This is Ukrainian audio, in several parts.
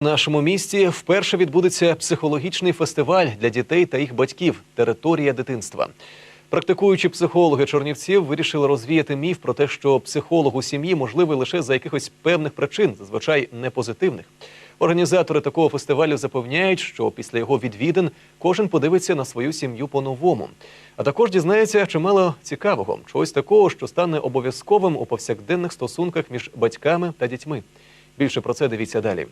В нашому місті вперше відбудеться психологічний фестиваль для дітей та їх батьків Територія дитинства. Практикуючі психологи Чорнівців вирішили розвіяти міф про те, що психолог у сім'ї можливий лише за якихось певних причин, зазвичай непозитивних. Організатори такого фестивалю запевняють, що після його відвідин кожен подивиться на свою сім'ю по-новому. А також дізнається чимало цікавого, чогось такого, що стане обов'язковим у повсякденних стосунках між батьками та дітьми. Більше про це дивіться далі.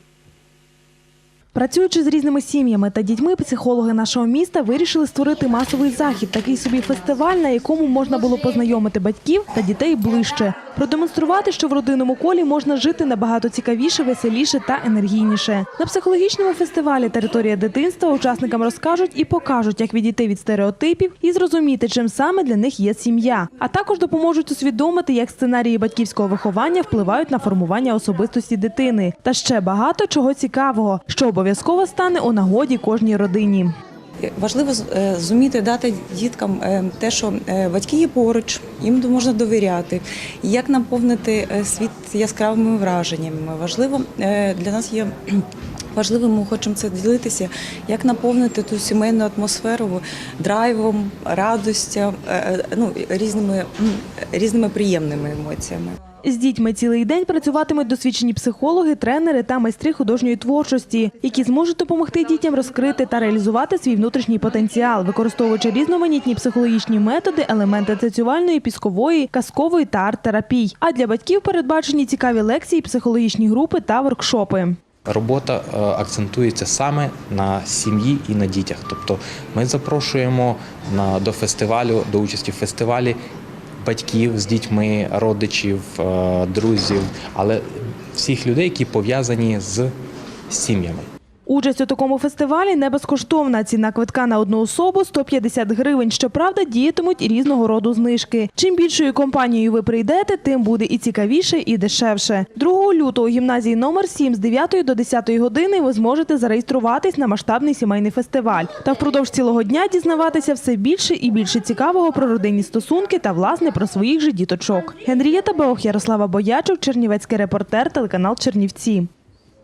Працюючи з різними сім'ями та дітьми, психологи нашого міста вирішили створити масовий захід, такий собі фестиваль, на якому можна було познайомити батьків та дітей ближче, продемонструвати, що в родинному колі можна жити набагато цікавіше, веселіше та енергійніше. На психологічному фестивалі Територія дитинства учасникам розкажуть і покажуть, як відійти від стереотипів і зрозуміти, чим саме для них є сім'я, а також допоможуть усвідомити, як сценарії батьківського виховання впливають на формування особистості дитини, та ще багато чого цікавого, що стане у нагоді кожній родині. Важливо е, зуміти дати діткам е, те, що е, батьки є поруч, їм можна довіряти. Як наповнити світ яскравими враженнями. Важливо для нас є. Важливим ми хочемо це ділитися, як наповнити ту сімейну атмосферу драйвом, радостю, е, е, ну, різними, різними приємними емоціями. З дітьми цілий день працюватимуть досвідчені психологи, тренери та майстри художньої творчості, які зможуть допомогти дітям розкрити та реалізувати свій внутрішній потенціал, використовуючи різноманітні психологічні методи, елементи танцювальної, піскової, казкової та арт-терапій. А для батьків передбачені цікаві лекції, психологічні групи та воркшопи. Робота е, акцентується саме на сім'ї і на дітях. Тобто ми запрошуємо на, до фестивалю, до участі в фестивалі батьків з дітьми, родичів, е, друзів, але всіх людей, які пов'язані з сім'ями. Участь у такому фестивалі не безкоштовна. Ціна квитка на одну особу 150 гривень. Щоправда, діятимуть різного роду знижки. Чим більшою компанією ви прийдете, тим буде і цікавіше, і дешевше. 2 лютого у гімназії номер 7 з 9 до 10 години ви зможете зареєструватись на масштабний сімейний фестиваль та впродовж цілого дня дізнаватися все більше і більше цікавого про родинні стосунки та власне про своїх же діточок. Генрієта Беох, Ярослава Боячук, Чернівецький репортер, телеканал Чернівці.